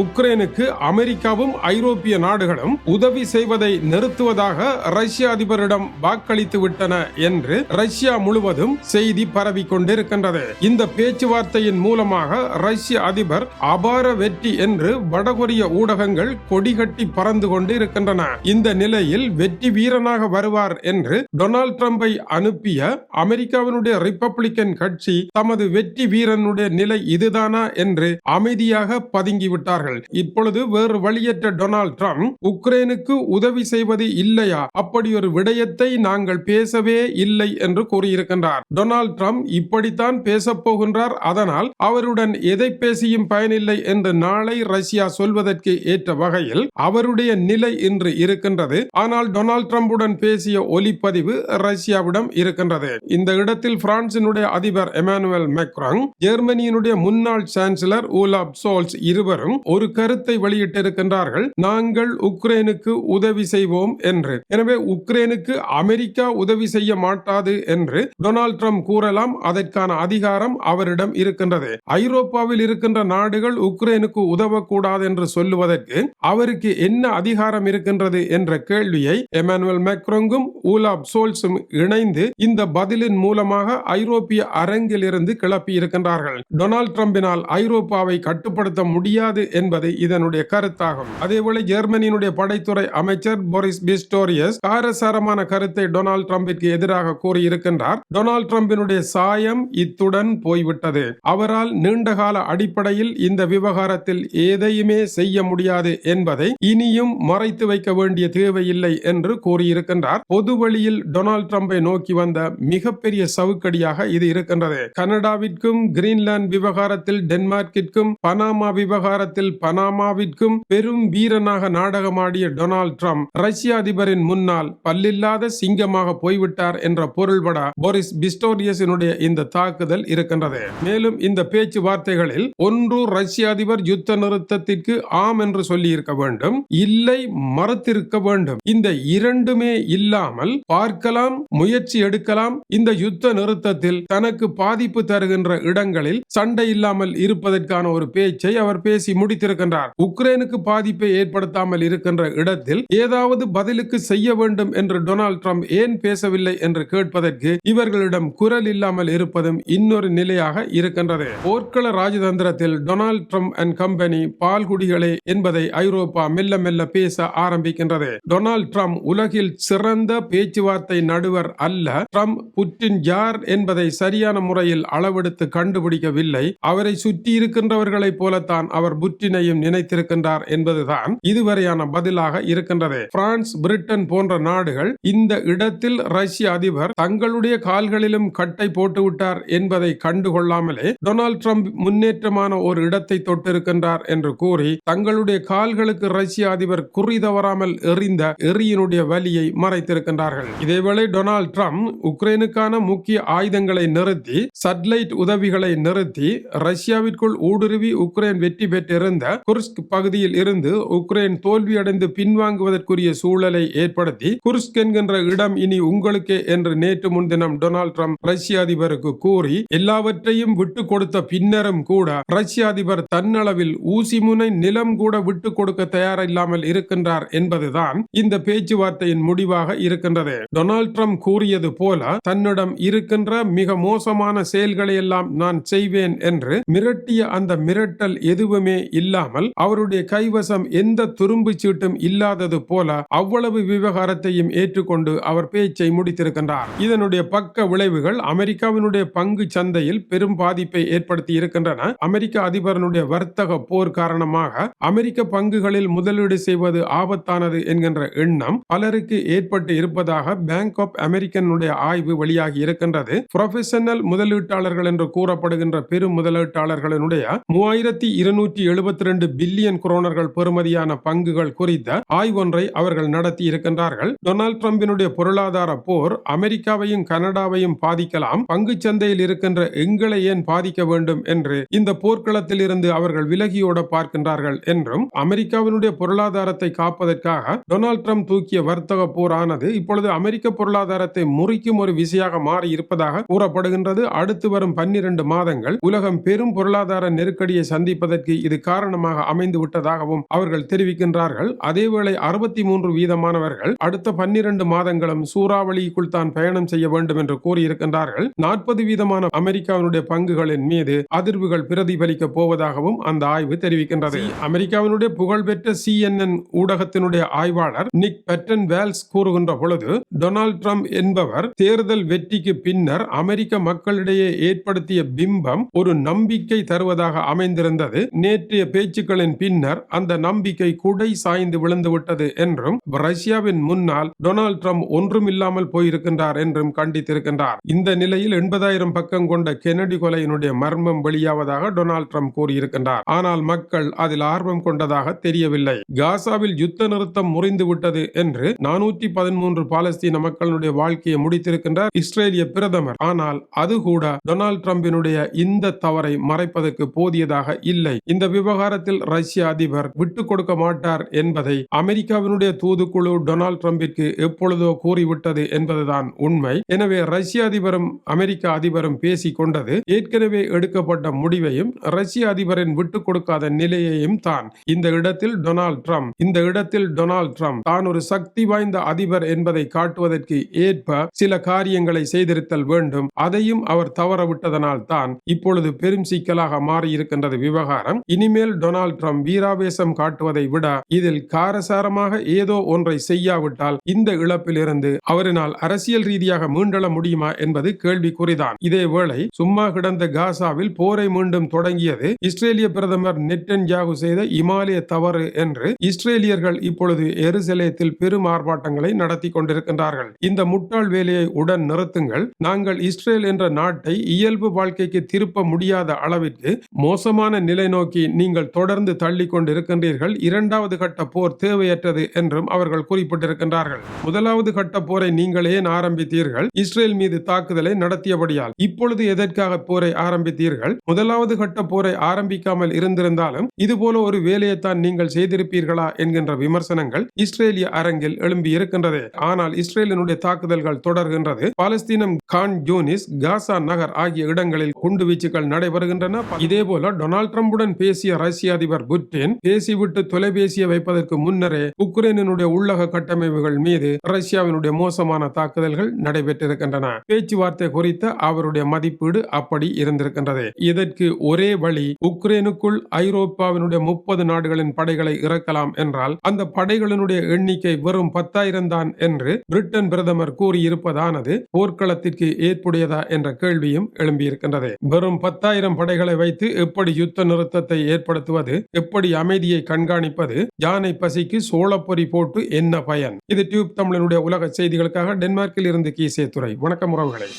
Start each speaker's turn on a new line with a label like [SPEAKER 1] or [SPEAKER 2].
[SPEAKER 1] உக்ரைனுக்கு அமெரிக்காவும் ஐரோப்பிய நாடுகளும் உதவி செய்வதை நிறுத்துவதாக ரஷ்ய அதிபரிடம் வாக்களித்து விட்டன என்று ரஷ்யா முழுவதும் செய்தி பரவி கொண்டிருக்கின்றது. இந்த பேச்சுவார்த்தையின் மூலமாக ரஷ்ய அதிபர் அபார வெற்றி என்று வடகொரிய ஊடகங்கள் கொடிகட்டி பறந்து கொண்டு இருக்கின்றன இந்த நிலையில் வெற்றி வீரனாக வருவார் என்று டொனால்ட் ட்ரம்பை அனுப்பிய அமெரிக்காவினுடைய ரிப்பப்ளிக்கன் கட்சி தமது வெற்றி வீரனுடைய நிலை இதுதானா என்று அமைதியாக பதுங்கிவிட்டார்கள். இப்பொழுது வேறு வழியற்ற டொனால்ட் ட்ரம்ப் உக்ரைனுக்கு உதவி செய்வது இல்லையா? அப்படி ஒரு விடயத்தை நாங்கள் பேசவே இல்லை என்று கூறியிருக்கின்றார். டொனால்ட் ட்ரம்ப் இப்படித்தான் பேசப் போகின்றார். அதனால் அவருடன் எதை பேசியும் பயனில்லை என்று நாளை ரஷ்யா சொல்வதற்கு ஏற்ற வகையில் அவருடைய நிலை இன்று இருக்கின்றது. ஆனால் டொனால்ட் ட்ரம்புடன் பேசிய ஒலிப்பதிவு ரஷ்யாவிடம் இருக்கின்றது. இந்த இடத்தில் பிரான்சினுடைய அதிபர் எமானுவேல் மெக்ராங் ஜெர்மனியினுடைய முன்னாள் சான்சலர் ஊலாப் சோல்ஸ் இருவரும் ஒரு கருத்தை வெளியிட்டிருக்கின்றார்கள் நாங்கள் உக்ரைனுக்கு உதவி செய்வோம் என்று. எனவே உக்ரைனுக்கு அமெரிக்கா உதவி செய்ய மாட்டாது என்று டொனால்ட் ட்ரம்ப் கூறலாம். அதற்கான அதிகாரம் அவரிடம் இருக்கின்றது. ஐரோப்பாவில் இருக்கின்ற நாடுகள் உக்ரைனுக்கு உதவக்கூடாது என்று சொல்லுவதற்கு அவருக்கு என்ன அதிகாரம் இருக்கின்றது என்ற கேள்வியை எமானுவல் மேக்ரோங்கும் ஊலாப் சோல்ஸும் இணைந்து இந்த பதிலின் மூலமாக ஐரோப்பிய அரங்கில் இருந்து கிளப்பி இருக்கின்றார்கள் டொனால்ட் ட்ரம்பினால் ஐரோப்பாவை கட்டுப்படுத்த முடியாது என்பது இதனுடைய கருத்தாகும். அதேபோல ஜெர்மனியினுடைய படைத்துறை அமைச்சர் போரிஸ் பிஸ்டோரியஸ் காரசாரமான கருத்தை டொனால்டு டிரம்பிற்கு எதிராக கூறியிருக்கின்றார். டொனால்டு டிரம்பினுடைய சாயம் இத்துடன் போய்விட்டது. அவரால் நீண்டகால அடிப்படையில் இந்த விவகாரத்தில் எதையுமே செய்ய முடியாது என்பதை இனியும் மறைத்து வைக்க வேண்டிய தேவையில்லை என்று கூறியிருக்கின்றார். பொது வழியில் டொனால்ட் ட்ரம்பை நோக்கி வந்த மிகப்பெரிய சவுக்கடியாக இது இருக்கின்றது. கனடாவிற்கும் கிரீன்லாந்து விவகாரத்தில் டென்மார்க்கிற்கும் பனாமா விவகாரத்தில் பனாமாவிற்கும் பெரும் வீரனாக நாடகமாடிய டொனால்ட் ட்ரம்ப் ரஷ்ய அதிபரின் முன்னால் பல்லில்லாத சிங்கமாக போய்விட்டார் என்ற பொருள்பட போரிஸ் பிஸ்டோரியஸினுடைய இந்த தாக்குதல் இருக்கின்றது. மேலும் இந்த பேச்சுவார்த்தைகளில் ஒன்று ரஷ்ய அதிபர் யுத்த நிறுத்தத்திற்கு ஆம் என்று சொல்லி இருக்க வேண்டும் இல்லை மறுத்திருக்க வேண்டும். இந்த இரண்டுமே இல்லாமல் பார்க்கலாம் முயற்சி எடுக்கலாம். இந்த யுத்த நிறுத்தத்தில் தனக்கு பாதிப்பு தருகின்ற இடங்களில் சண்டை இல்லாமல் இருப்பதற்கான ஒரு பேச்சை அவர் பேசி முடி முடித்திருக்கின்றார் உக்ரைனுக்கு பாதிப்பை ஏற்படுத்தாமல் இருக்கின்ற இடத்தில் ஏதாவது பதிலுக்கு செய்ய வேண்டும் என்று டொனால்ட் ட்ரம்ப் ஏன் பேசவில்லை என்று கேட்பதற்கு இவர்களிடம் குரல் இல்லாமல் இருப்பதும் இன்னொரு நிலையாக இருக்கின்றது. போர்க்கள ராஜதந்திரத்தில் டொனால்ட் ட்ரம்ப் அண்ட் கம்பெனி பால்குடிகளே என்பதை ஐரோப்பா மெல்ல மெல்ல பேச ஆரம்பிக்கின்றது. டொனால்ட் ட்ரம்ப் உலகில் சிறந்த பேச்சுவார்த்தை நடுவர் அல்ல. ட்ரம்ப் புட்டின் யார் என்பதை சரியான முறையில் அளவெடுத்து கண்டுபிடிக்கவில்லை. அவரை சுற்றி இருக்கின்றவர்களைப் போலத்தான் அவர் புட்டின் புட்டினையும் நினைத்திருக்கின்றார் என்பதுதான் இதுவரையான பதிலாக இருக்கின்றது. பிரான்ஸ் பிரிட்டன் போன்ற நாடுகள் இந்த இடத்தில் ரஷ்ய அதிபர் தங்களுடைய கால்களிலும் கட்டை போட்டுவிட்டார் என்பதை கண்டுகொள்ளாமலே டொனால்ட் ட்ரம்ப் முன்னேற்றமான ஒரு இடத்தை தொட்டிருக்கின்றார் என்று கூறி தங்களுடைய கால்களுக்கு ரஷ்ய அதிபர் குறி தவறாமல் எறிந்த எரியினுடைய வலியை மறைத்திருக்கின்றார்கள். இதேவேளை டொனால்ட் ட்ரம்ப் உக்ரைனுக்கான முக்கிய ஆயுதங்களை நிறுத்தி சட்லைட் உதவிகளை நிறுத்தி ரஷ்யாவிற்குள் ஊடுருவி உக்ரைன் வெற்றி பெற்றிருந்த இருந்த குர்ஸ்க் பகுதியில் இருந்து உக்ரைன் தோல்வியடைந்து பின்வாங்குவதற்குரிய சூழலை ஏற்படுத்தி குர்ஸ்க் என்கின்ற இடம் இனி உங்களுக்கே என்று நேற்று முன்தினம் டொனால்ட் ட்ரம்ப் ரஷ்ய அதிபருக்கு கூறி எல்லாவற்றையும் விட்டு கொடுத்த பின்னரும் கூட ரஷ்ய அதிபர் தன்னளவில் ஊசி முனை நிலம் கூட விட்டு கொடுக்க தயாரில்லாமல் இருக்கின்றார் என்பதுதான் இந்த பேச்சுவார்த்தையின் முடிவாக இருக்கின்றது. டொனால்ட் ட்ரம்ப் கூறியது போல தன்னிடம் இருக்கின்ற மிக மோசமான செயல்களை எல்லாம் நான் செய்வேன் என்று மிரட்டிய அந்த மிரட்டல் எதுவுமே இல்லை இல்லாமல் அவருடைய கைவசம் எந்த துரும்பு சீட்டும் இல்லாதது போல அவ்வளவு விவகாரத்தையும் ஏற்றுக்கொண்டு அவர் பேச்சை முடித்திருக்கின்றார். இதனுடைய பக்க விளைவுகள் அமெரிக்காவினுடைய பங்கு சந்தையில் பெரும் பாதிப்பை ஏற்படுத்தி இருக்கின்றன. அமெரிக்க அதிபரனுடைய வர்த்தக போர் காரணமாக அமெரிக்க பங்குகளில் முதலீடு செய்வது ஆபத்தானது என்கின்ற எண்ணம் பலருக்கு ஏற்பட்டு இருப்பதாக பேங்க் ஆப் அமெரிக்கனுடைய ஆய்வு வெளியாகி இருக்கின்றது. ப்ரொஃபஷனல் முதலீட்டாளர்கள் என்று கூறப்படுகின்ற பெரும் முதலீட்டாளர்களினுடைய மூவாயிரத்தி இருநூற்றி எழுபத்தி இருபத்தி ரெண்டு பில்லியன் குரோனர்கள் பெறுமதியான பங்குகள் குறித்த ஆய்வொன்றை அவர்கள் நடத்தி இருக்கின்றார்கள். டொனால்ட் டிரம்பினுடைய பொருளாதார போர் அமெரிக்காவையும் கனடாவையும் பாதிக்கலாம். பங்கு சந்தையில் இருக்கின்ற எங்களை ஏன் பாதிக்க வேண்டும் என்று இந்த போர்க்களத்தில் இருந்து அவர்கள் விலகியோட பார்க்கின்றார்கள் என்றும் அமெரிக்காவினுடைய பொருளாதாரத்தை காப்பதற்காக டொனால்ட் ட்ரம்ப் தூக்கிய வர்த்தக போரானது இப்பொழுது அமெரிக்க பொருளாதாரத்தை முறிக்கும் ஒரு விசையாக மாறி இருப்பதாக கூறப்படுகின்றது. அடுத்து வரும் பன்னிரண்டு மாதங்கள் உலகம் பெரும் பொருளாதார நெருக்கடியை சந்திப்பதற்கு இது காரணம். காரணமாக அமைந்து விட்டதாகவும் அவர்கள் தெரிவிக்கின்றார்கள். அதேவேளை அறுபத்தி மூன்று வீதமானவர்கள் அடுத்த பன்னிரண்டு மாதங்களும் சூறாவளிக்குள் தான் பயணம் செய்ய வேண்டும் என்று கூறியிருக்கின்றார்கள். நாற்பது வீதமான அமெரிக்காவினுடைய பங்குகளின் மீது அதிர்வுகள் பிரதிபலிக்க போவதாகவும் அந்த ஆய்வு தெரிவிக்கின்றது. அமெரிக்காவினுடைய புகழ்பெற்ற சிஎன்என் ஊடகத்தினுடைய ஆய்வாளர் நிக் பெட்டன் வேல்ஸ் கூறுகின்ற பொழுது டொனால்ட் ட்ரம்ப் என்பவர் தேர்தல் வெற்றிக்கு பின்னர் அமெரிக்க மக்களிடையே ஏற்படுத்திய பிம்பம் ஒரு நம்பிக்கை தருவதாக அமைந்திருந்தது. நேற்றைய பேச்சுக்களின் பின்னர் அந்த நம்பிக்கை குடை சாய்ந்து விழுந்துவிட்டது என்றும் ரஷ்யாவின் முன்னால் டொனால்ட் ட்ரம்ப் ஒன்றுமில்லாமல் போயிருக்கின்றார் என்றும் கண்டித்திருக்கின்றார். இந்த நிலையில் எண்பதாயிரம் பக்கம் கொண்ட கெனடி கொலையினுடைய மர்மம் வெளியாவதாக டொனால்ட் ட்ரம்ப் கூறியிருக்கின்றார். ஆனால் மக்கள் அதில் ஆர்வம் கொண்டதாக தெரியவில்லை. காசாவில் யுத்த நிறுத்தம் முறிந்து விட்டது என்று நானூற்றி பதிமூன்று பாலஸ்தீன மக்களுடைய வாழ்க்கையை முடித்திருக்கின்றார் இஸ்ரேலிய பிரதமர். ஆனால் அது கூட டொனால்ட் ட்ரம்பினுடைய இந்த தவறை மறைப்பதற்கு போதியதாக இல்லை. இந்த விவகாரத்தில் ரஷ்ய அதிபர் விட்டு கொடுக்க மாட்டார் என்பதை அமெரிக்காவினுடைய தூதுக்குழு டொனால்ட் ட்ரம்பிற்கு எப்பொழுதோ கூறிவிட்டது என்பதுதான் உண்மை. எனவே ரஷ்ய அதிபரும் அமெரிக்க அதிபரும் பேசிக் கொண்டது ஏற்கனவே எடுக்கப்பட்ட முடிவையும் ரஷ்ய அதிபரின் விட்டுக் கொடுக்காத நிலையையும் தான். இந்த இடத்தில் டொனால்ட் ட்ரம்ப் இந்த இடத்தில் டொனால்ட் ட்ரம்ப் தான் ஒரு சக்தி வாய்ந்த அதிபர் என்பதை காட்டுவதற்கு ஏற்ப சில காரியங்களை செய்திருத்தல் வேண்டும். அதையும் அவர் தவறவிட்டதனால் தான் இப்பொழுது பெரும் சிக்கலாக மாறி இருக்கின்றது விவகாரம். இனிமேல் டொனால்ட் ட்ரம்ப் வீராவேசம் காட்டுவதை விட இதில் காரசாரமாக ஏதோ ஒன்றை செய்யாவிட்டால் இந்த இழப்பிலிருந்து அவரினால் அரசியல் ரீதியாக மீண்டெழ முடியுமா என்பது கேள்விக்குறிதான். இதேவேளை சும்மா கிடந்த காசாவில் போரை மீண்டும் தொடங்கியது இஸ்ரேலிய பிரதமர் நெட்டன் ஜாகு செய்த இமாலய தவறு என்று இஸ்ரேலியர்கள் இப்பொழுது எருசலேத்தில் பெரும் ஆர்ப்பாட்டங்களை நடத்தி கொண்டிருக்கின்றார்கள். இந்த முட்டாள் வேலையை உடன் நிறுத்துங்கள். நாங்கள் இஸ்ரேல் என்ற நாட்டை இயல்பு வாழ்க்கைக்கு திருப்ப முடியாத அளவிற்கு மோசமான நிலை நோக்கி நீங்கள் தொடர்ந்து தள்ளி கொண்டிருக்கின்றீர்கள் இரண்டாவது கட்ட போர் தேவையற்றது என்றும் அவர்கள் குறிப்பிட்டிருக்கின்றார்கள். முதலாவது கட்ட போரை நீங்கள் ஏன் ஆரம்பித்தீர்கள். இஸ்ரேல் மீது தாக்குதலை நடத்தியபடியால் இப்பொழுது எதற்காக போரை ஆரம்பித்தீர்கள்? முதலாவது கட்ட போரை ஆரம்பிக்காமல் இருந்திருந்தாலும் இதுபோல ஒரு வேலையைத்தான் நீங்கள் செய்திருப்பீர்களா என்கின்ற விமர்சனங்கள் இஸ்ரேலிய அரங்கில் எழும்பி இருக்கின்றது ஆனால் இஸ்ரேலினுடைய தாக்குதல்கள் தொடர்கின்றது. பாலஸ்தீனம் கான் ஜூனிஸ் காசா நகர் ஆகிய இடங்களில் குண்டு வீச்சுகள் நடைபெறுகின்றன. இதேபோல டொனால்ட் ட்ரம்புடன் பேசிய ரஷ்ய அதிபர் புட்டின் பேசிவிட்டு தொலைபேசியை வைப்பதற்கு முன்னரே உக்ரைனினுடைய உள்ளக கட்டமைப்புகள் மீது ரஷ்யாவினுடைய மோசமான தாக்குதல்கள் நடைபெற்றிருக்கின்றன. பேச்சுவார்த்தை குறித்த அவருடைய மதிப்பீடு அப்படி இருந்திருக்கின்றது. இதற்கு ஒரே வழி உக்ரைனுக்குள் ஐரோப்பாவினுடைய முப்பது நாடுகளின் படைகளை இறக்கலாம் என்றால் அந்த படைகளினுடைய எண்ணிக்கை வெறும் பத்தாயிரம் தான் என்று பிரிட்டன் பிரதமர் கூறியிருப்பதானது போர்க்களத்திற்கு ஏற்புடையதா என்ற கேள்வியும் எழும்பியிருக்கின்றது. வெறும் பத்தாயிரம் படைகளை வைத்து எப்படி யுத்த நிறுத்தத்தை ஏற்படுத்துவது எப்படி அமைதியை கண்காணிப்பது யானை பசிக்கு சோளப்பொறி போட்டு என்ன பயன்? இது டியூப் தமிழனுடைய உலக செய்திகளுக்காக டென்மார்க்கில் இருந்து கீசே துறை வணக்கம் உறவுகளை.